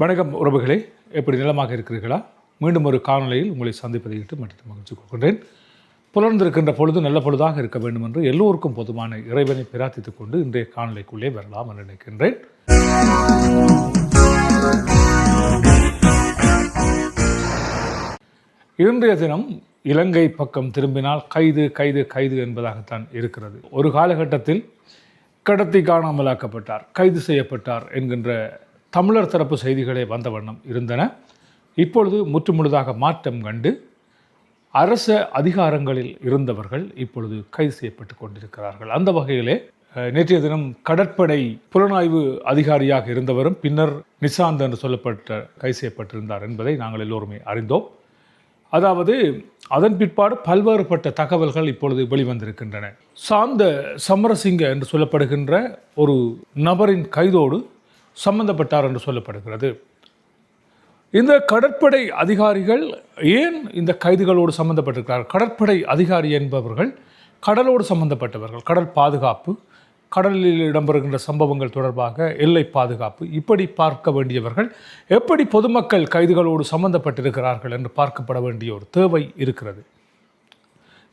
வணக்கம் உறவுகளே. எப்படி நிலமாக இருக்கிறீர்களா? மீண்டும் ஒரு காணொலியில் உங்களை சந்திப்பதை இட்டு மற்றும் மகிழ்ச்சி கொள்கின்றேன். புலர்ந்திருக்கின்ற பொழுது நல்ல பொழுதாக இருக்க வேண்டும் என்று எல்லோருக்கும் பொதுவான இறைவனை பிரார்த்தித்துக் கொண்டு இன்றைய காணொலிக்குள்ளே வரலாம் என்று நினைக்கின்றேன். இன்றைய தினம் இலங்கை பக்கம் திரும்பினால் கைது கைது கைது என்பதாகத்தான் இருக்கிறது. ஒரு காலகட்டத்தில் கடத்தி காணாமலாக்கப்பட்டார் கைது செய்யப்பட்டார் என்கின்ற தமிழர் தரப்பு செய்திகளே வந்த வண்ணம் இருந்தன. இப்பொழுது முற்றுமுழுதாக மாற்றம் கண்டு அரச அதிகாரங்களில் இருந்தவர்கள் இப்பொழுது கைது செய்யப்பட்டு கொண்டிருக்கிறார்கள். அந்த வகையிலே நேற்றைய தினம் கடற்படை புலனாய்வு அதிகாரியாக இருந்தவரும் பின்னர் நிசாந்த் என்று சொல்லப்பட்ட கை செய்யப்பட்டிருந்தார் என்பதை நாங்கள் எல்லோருமே அறிந்தோம். அதாவது அதன் பிற்பாடு பல்வேறுபட்ட தகவல்கள் இப்பொழுது வெளிவந்திருக்கின்றன. சாந்த சமரசிங்க என்று சொல்லப்படுகின்ற ஒரு நபரின் கைதோடு சம்பந்தப்பட்டார் என்று சொல்லப்படுகிறது. இந்த கடற்படை அதிகாரிகள் ஏன் இந்த கைதுகளோடு சம்பந்தப்பட்டிருக்கிறார்? கடற்படை அதிகாரி என்பவர்கள் கடலோடு சம்பந்தப்பட்டவர்கள் கடல் பாதுகாப்பு கடலில் இடம்பெறுகின்ற சம்பவங்கள் தொடர்பாக எல்லை பாதுகாப்பு இப்படி பார்க்க வேண்டியவர்கள் எப்படி பொதுமக்கள் கைதுகளோடு சம்பந்தப்பட்டிருக்கிறார்கள் என்று பார்க்கப்பட வேண்டிய ஒரு தேவை இருக்கிறது.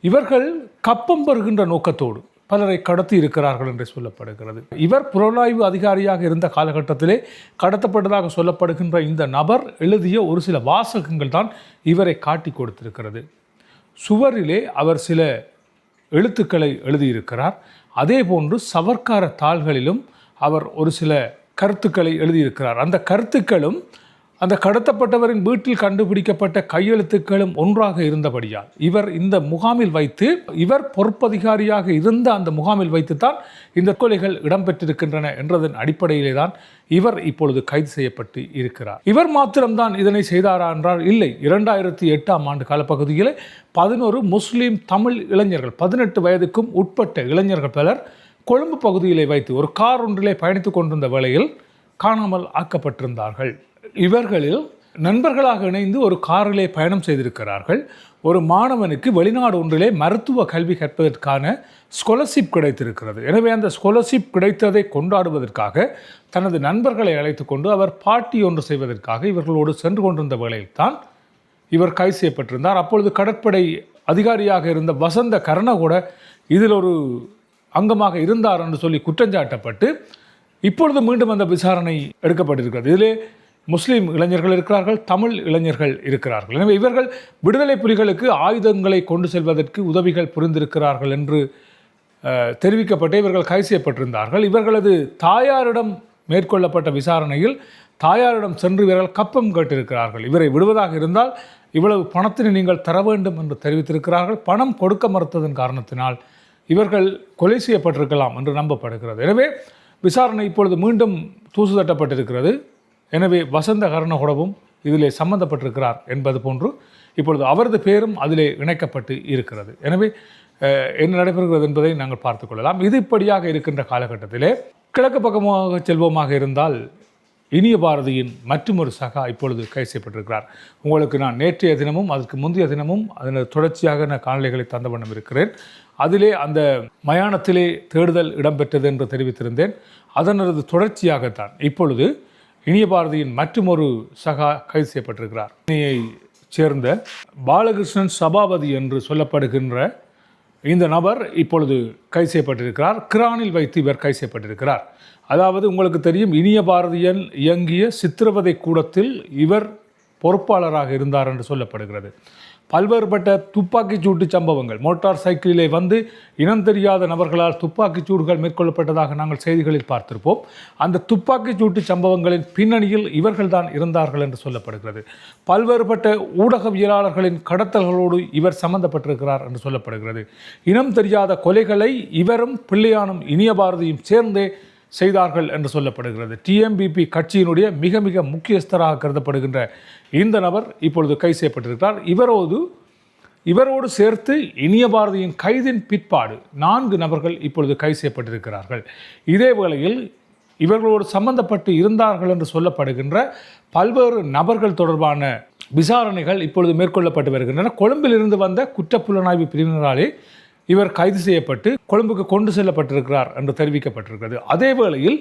இவர்கள் கப்பம் பெறுகின்ற நோக்கத்தோடு பலரை கடத்தி இருக்கிறார்கள் என்று சொல்லப்படுகிறது. இவர் புலனாய்வு அதிகாரியாக இருந்த காலகட்டத்திலே கடத்தப்பட்டதாக சொல்லப்படுகின்ற இந்த நபர் எழுதிய ஒரு சில வாசகங்கள் தான் இவரை காட்டி கொடுத்திருக்கிறது. சுவரிலே அவர் சில எழுத்துக்களை எழுதியிருக்கிறார். அதே போன்று சவர்க்கார தாள்களிலும் அவர் ஒரு சில கருத்துக்களை எழுதியிருக்கிறார். அந்த கருத்துக்களும் அந்த கடத்தப்பட்டவரின் வீட்டில் கண்டுபிடிக்கப்பட்ட கையெழுத்துக்களும் ஒன்றாக இருந்தபடியால் இவர் இந்த முகாமில் வைத்து இவர் பொறுப்பதிகாரியாக இருந்த அந்த முகாமில் வைத்துத்தான் இந்த கொலைகள் இடம்பெற்றிருக்கின்றன என்றதன் அடிப்படையிலே தான் இவர் இப்பொழுது கைது செய்யப்பட்டு இருக்கிறார். இவர் மாத்திரம்தான் இதனை செய்தாரா என்றால் இல்லை. இரண்டாயிரத்தி எட்டாம் ஆண்டு காலப்பகுதியில் பதினோரு முஸ்லீம் தமிழ் இளைஞர்கள் பதினெட்டு வயதுக்கும் உட்பட்ட இளைஞர்கள் பலர் கொழும்பு பகுதியிலே வைத்து ஒரு கார் ஒன்றிலே பயணித்துக் கொண்டிருந்த வேளையில் காணாமல் ஆக்கப்பட்டிருந்தார்கள். இவர்களில் நண்பர்களாக இணைந்து ஒரு காரிலே பயணம் செய்திருக்கிறார்கள். ஒரு மாணவனுக்கு வெளிநாடு ஒன்றிலே மருத்துவ கல்வி கற்பதற்கான ஸ்காலர்ஷிப் கிடைத்திருக்கிறது. எனவே அந்த ஸ்காலர்ஷிப் கிடைத்ததை கொண்டாடுவதற்காக தனது நண்பர்களை அழைத்து கொண்டு அவர் பாட்டி ஒன்று செய்வதற்காக இவர்களோடு சென்று கொண்டிருந்த வேளையில்தான் இவர் கைது செய்யப்பட்டிருந்தார். அப்பொழுது கடற்படை அதிகாரியாக இருந்த வசந்த கரண கூட இதில் ஒரு அங்கமாக இருந்தார் என்று சொல்லி குற்றஞ்சாட்டப்பட்டு இப்பொழுது மீண்டும் அந்த விசாரணை எடுக்கப்பட்டிருக்கிறது. இதிலே முஸ்லீம் இளைஞர்கள் இருக்கிறார்கள் தமிழ் இளைஞர்கள் இருக்கிறார்கள். எனவே இவர்கள் விடுதலை புலிகளுக்கு ஆயுதங்களை கொண்டு செல்வதற்கு உதவிகள் புரிந்திருக்கிறார்கள் என்று தெரிவிக்கப்பட்டு இவர்கள் கைது செய்யப்பட்டிருந்தார்கள். இவர்களது தாயாரிடம் மேற்கொள்ளப்பட்ட விசாரணையில் தாயாரிடம் சென்று இவர்கள் கப்பம் கேட்டிருக்கிறார்கள். இவரை விடுவதாக இருந்தால் இவ்வளவு பணத்தினை நீங்கள் தர வேண்டும் என்று தெரிவித்திருக்கிறார்கள். பணம் கொடுக்க மறுத்ததன் காரணத்தினால் இவர்கள் கொலை செய்யப்பட்டிருக்கலாம் என்று நம்பப்படுகிறது. எனவே விசாரணை இப்பொழுது மீண்டும் தூசு தட்டப்பட்டிருக்கிறது. எனவே வசந்த கர்ணகுடவும் இதிலே சம்பந்தப்பட்டிருக்கிறார் என்பது போன்று இப்பொழுது அவரது பேரும் அதிலே இணைக்கப்பட்டு இருக்கிறது. எனவே என்ன நடைபெறுகிறது என்பதை நாங்கள் பார்த்துக்கொள்ளலாம் இது இப்படியாக இருக்கின்ற காலகட்டத்திலே கிழக்கு பக்கமாக செல்வோமாக இருந்தால் இனிய பாரதியின் மற்றொரு சகா இப்பொழுது கைது செய்யப்பட்டிருக்கிறார். உங்களுக்கு நான் நேற்றைய தினமும் அதற்கு முந்தைய தினமும் அதன் தொடர்ச்சியாக நான் காணொலிகளை தந்த வண்ணம் இருக்கிறேன். அதிலே அந்த மயானத்திலே தேடுதல் இடம்பெற்றது என்று தெரிவித்திருந்தேன். அதனது தொடர்ச்சியாகத்தான். இப்பொழுது இனிய பாரதியின் மற்றொரு சகா கைது செய்யப்பட்டிருக்கிறார். சென்னையை சேர்ந்த பாலகிருஷ்ணன் சபாபதி என்று சொல்லப்படுகின்ற இந்த நபர் இப்பொழுது கைது செய்யப்பட்டிருக்கிறார். கிரானில் வைத்து இவர் கைது செய்யப்பட்டிருக்கிறார். அதாவது உங்களுக்கு தெரியும் இனிய பாரதியன் இயங்கிய சித்திரவதை கூடத்தில் இவர் பொறுப்பாளராக இருந்தார் என்று சொல்லப்படுகிறது. பல்வேறுபட்ட துப்பாக்கிச் சூட்டு சம்பவங்கள் மோட்டார் சைக்கிளிலே வந்து இனம் தெரியாத நபர்களால் துப்பாக்கிச் சூடுகள் மேற்கொள்ளப்பட்டதாக நாங்கள் செய்திகளில் பார்த்திருப்போம். அந்த துப்பாக்கிச் சூட்டு சம்பவங்களின் பின்னணியில் இவர்கள்தான் இருந்தார்கள் என்று சொல்லப்படுகிறது. பல்வேறுபட்ட ஊடகவியலாளர்களின் கடத்தல்களோடு இவர் சம்பந்தப்பட்டிருக்கிறார் என்று சொல்லப்படுகிறது. இனம் தெரியாத கொலைகளை இவரும் பிள்ளையானும் இனிய பாரதியும் சேர்ந்தே செய்தார்கள் என்று சொல்லப்படுகிறது. டிஎம்பிபி கட்சியினுடைய மிக மிக முக்கியஸ்தராக கருதப்படுகின்ற இந்த நபர் இப்பொழுது கைது செய்யப்பட்டிருக்கிறார். இவரோடு இவரோடு சேர்த்து இனிய பாரதியின் கைதின் பிற்பாடு நான்கு நபர்கள் இப்பொழுது கைது செய்யப்பட்டிருக்கிறார்கள். இதே வேளையில் இவர்களோடு சம்பந்தப்பட்டு இருந்தார்கள் என்று சொல்லப்படுகின்ற பல்வேறு நபர்கள் தொடர்பான விசாரணைகள் இப்பொழுது மேற்கொள்ளப்பட்டு வருகின்றன. கொழும்பிலிருந்து வந்த குற்றப்புலனாய்வு பிரிவினராலே இவர் கைது செய்யப்பட்டு கொழும்புக்கு கொண்டு செல்லப்பட்டிருக்கிறார் என்று தெரிவிக்கப்பட்டிருக்கிறது. அதே வேளையில்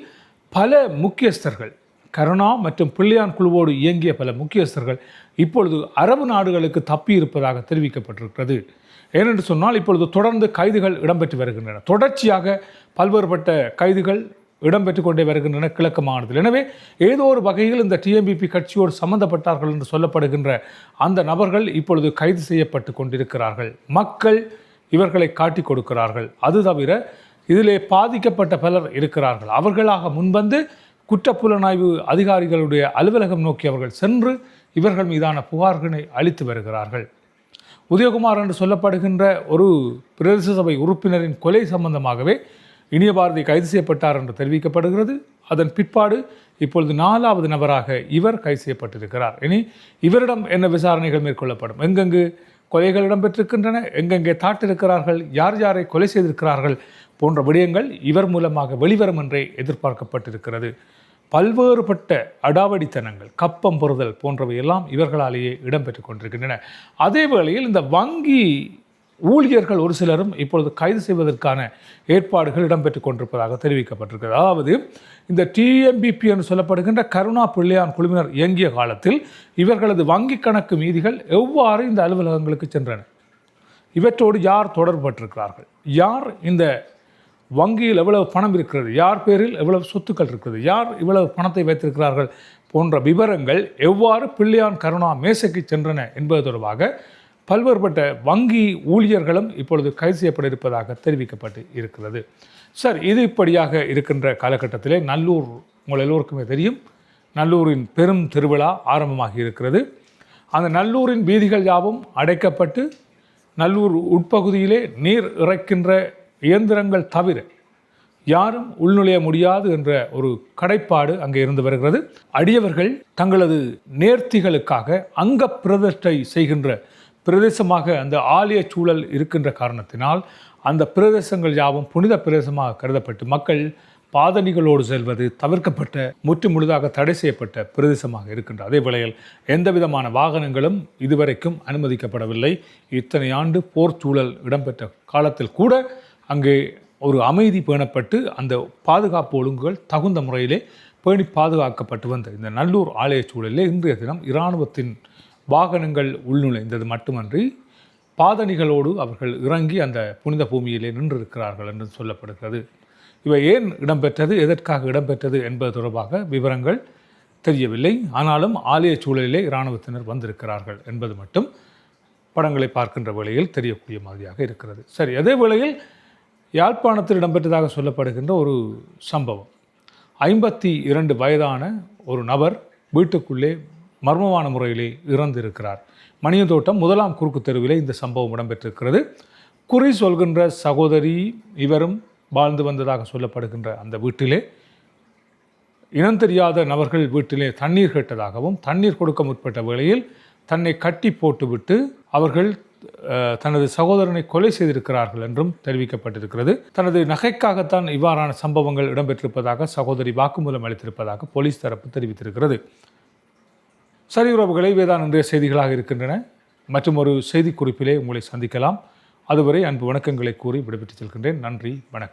பல முக்கியஸ்தர்கள் கருணா மற்றும் பிள்ளையான் குழுவோடு இயங்கிய பல முக்கியஸ்தர்கள் இப்பொழுது அரபு நாடுகளுக்கு தப்பி இருப்பதாக தெரிவிக்கப்பட்டிருக்கிறது. ஏனென்று சொன்னால் இப்பொழுது தொடர்ந்து கைதுகள் இடம்பெற்று வருகின்றன. தொடர்ச்சியாக பல்வேறுபட்ட கைதுகள் இடம்பெற்று கொண்டே வருகின்றன கிழக்கு மாநிலத்தில் எனவே ஏதோ ஒரு வகையில் இந்த டிஎம்பிபி கட்சியோடு சம்பந்தப்பட்டார்கள் என்று சொல்லப்படுகின்ற அந்த நபர்கள் இப்பொழுது கைது செய்யப்பட்டு கொண்டிருக்கிறார்கள். மக்கள் இவர்களை காட்டிக் கொடுக்கிறார்கள். அது தவிர இதிலே பாதிக்கப்பட்ட பலர் இருக்கிறார்கள். அவர்களாக முன்வந்து குற்றப்புலனாய்வு அதிகாரிகளுடைய அலுவலகம் நோக்கி அவர்கள் சென்று இவர்கள் மீதான புகார்களை அளித்து வருகிறார்கள். உதயகுமார் என்று சொல்லப்படுகின்ற ஒரு பிரதேச சபை உறுப்பினரின் கொலை சம்பந்தமாகவே இனிய பாரதி கைது செய்யப்பட்டார் என்று தெரிவிக்கப்படுகிறது. அதன் பிற்பாடு இப்பொழுது நாலாவது நபராக இவர் கைது செய்யப்பட்டிருக்கிறார். இனி இவரிடம் என்ன விசாரணைகள் மேற்கொள்ளப்படும்? எங்கெங்கு? கொலைகள் இடம்பெற்றிருக்கின்றன. எங்கெங்கே தாட்டிருக்கிறார்கள் யார் யாரை கொலை செய்திருக்கிறார்கள் போன்ற விடயங்கள் இவர் மூலமாக வெளிவரும் என்றே எதிர்பார்க்கப்பட்டிருக்கிறது. பல்வேறுபட்ட அடாவடித்தனங்கள் கப்பம் பொறுதல் போன்றவை எல்லாம் இவர்களாலேயே இடம்பெற்று கொண்டிருக்கின்றன. அதே வேளையில் இந்த வங்கி ஊழியர்கள் ஒரு சிலரும் இப்பொழுது கைது செய்வதற்கான ஏற்பாடுகள் இடம்பெற்றுக் கொண்டிருப்பதாக தெரிவிக்கப்பட்டிருக்கிறது. அதாவது இந்த டிஎம்பிபி என்று சொல்லப்படுகின்ற கருணா பிள்ளையான் குழுவினர் இயங்கிய காலத்தில் இவர்களது வங்கி கணக்கு மீதிகள் எவ்வாறு இந்த அலுவலகங்களுக்கு சென்றன? இவற்றோடு யார் தொடர்பட்டிருக்கிறார்கள் யார் இந்த வங்கியில் எவ்வளவு பணம் இருக்கிறது? யார் பேரில் எவ்வளவு சொத்துக்கள் இருக்கிறது? யார் இவ்வளவு பணத்தை வைத்திருக்கிறார்கள்? போன்ற விவரங்கள் எவ்வாறு பிள்ளையான் கருணா மேசைக்கு சென்றன என்பது தொடர்பாக பல்வேறுபட்ட வங்கி ஊழியர்களும் இப்பொழுது கைது செய்யப்பட இருப்பதாக தெரிவிக்கப்பட்டு இருக்கிறது. சார் இது இப்படியாக இருக்கின்ற காலகட்டத்திலே நல்லூர் உங்கள் எல்லோருக்குமே தெரியும். நல்லூரின் பெரும் திருவிழா ஆரம்பமாகி இருக்கிறது. அந்த நல்லூரின் வீதிகள் யாவும் அடைக்கப்பட்டு நல்லூர் உட்பகுதியிலே நீர் இறைக்கின்ற இயந்திரங்கள் தவிர யாரும் உள்நுழைய முடியாது என்ற ஒரு கடைப்பாடு அங்கே இருந்து வருகிறது. அடியவர்கள் தங்களது நேர்த்திகளுக்காக அங்க பிரதிஷ்டை செய்கின்ற பிரதேசமாக அந்த ஆலய சூழல் இருக்கின்ற காரணத்தினால் அந்த பிரதேசங்கள் யாவும் புனித பிரதேசமாக கருதப்பட்டு மக்கள் பாதணிகளோடு செல்வது தவிர்க்கப்பட்ட முற்று முழுதாக தடை செய்யப்பட்ட பிரதேசமாக இருக்கின்ற அதே வேளையில் எந்த விதமான வாகனங்களும் இதுவரைக்கும் அனுமதிக்கப்படவில்லை. இத்தனை ஆண்டு போர் சூழல் இடம்பெற்ற காலத்தில் கூட அங்கே ஒரு அமைதி பேணப்பட்டு அந்த பாதுகாப்பு ஒழுங்குகள் தகுந்த முறையிலே பேணி பாதுகாக்கப்பட்டு வந்த இந்த நல்லூர் ஆலய சூழலிலே இன்றைய தினம் இராணுவத்தின் வாகனங்கள் உள்நுழைந்தது மட்டுமன்றி பாதணிகளோடு அவர்கள் இறங்கி அந்த புனித பூமியிலே நின்றிருக்கிறார்கள் என்று சொல்லப்படுகிறது. இவை ஏன் இடம்பெற்றது? எதற்காக இடம்பெற்றது என்பது தொடர்பாக விவரங்கள் தெரியவில்லை. ஆனாலும் ஆலய சூழலிலே இராணுவத்தினர் வந்திருக்கிறார்கள் என்பது மட்டும் படங்களை பார்க்கின்ற வேளையில் தெரியக்கூடிய மாதிரியாக இருக்கிறது. சரி அதே வேளையில் யாழ்ப்பாணத்தில் இடம்பெற்றதாக சொல்லப்படுகின்ற ஒரு சம்பவம். ஐம்பத்தி இரண்டு வயதான ஒரு நபர் வீட்டுக்குள்ளே மர்மமான முறையிலே இறந்திருக்கிறார். மணியந்தோட்டம் முதலாம் குறுக்கு தெருவிலே இந்த சம்பவம் இடம்பெற்றிருக்கிறது. குறி சொல்கின்ற சகோதரி இவரும் வாழ்ந்து வந்ததாக சொல்லப்படுகின்ற அந்த வீட்டிலே இனம் தெரியாத நபர்கள் வீட்டிலே தண்ணீர் கேட்டதாகவும் தண்ணீர் கொடுக்க முற்பட்ட வேளையில் தன்னை கட்டி போட்டுவிட்டு அவர்கள் தனது சகோதரனை கொலை செய்திருக்கிறார்கள் என்றும் தெரிவிக்கப்பட்டிருக்கிறது. தனது நகைக்காகத்தான் இவ்வாறான சம்பவங்கள் இடம்பெற்றிருப்பதாக சகோதரி வாக்குமூலம் அளித்திருப்பதாக போலீஸ் தரப்பு தெரிவித்திருக்கிறது. சரி உறவுகளை வேதான் இன்றைய செய்திகளாக இருக்கின்றன. மற்றும் ஒரு செய்திக்குறிப்பிலே உங்களை சந்திக்கலாம். அதுவரை அன்பு வணக்கங்களை கூறி விடைபெற்று செல்கின்றேன். நன்றி வணக்கம்.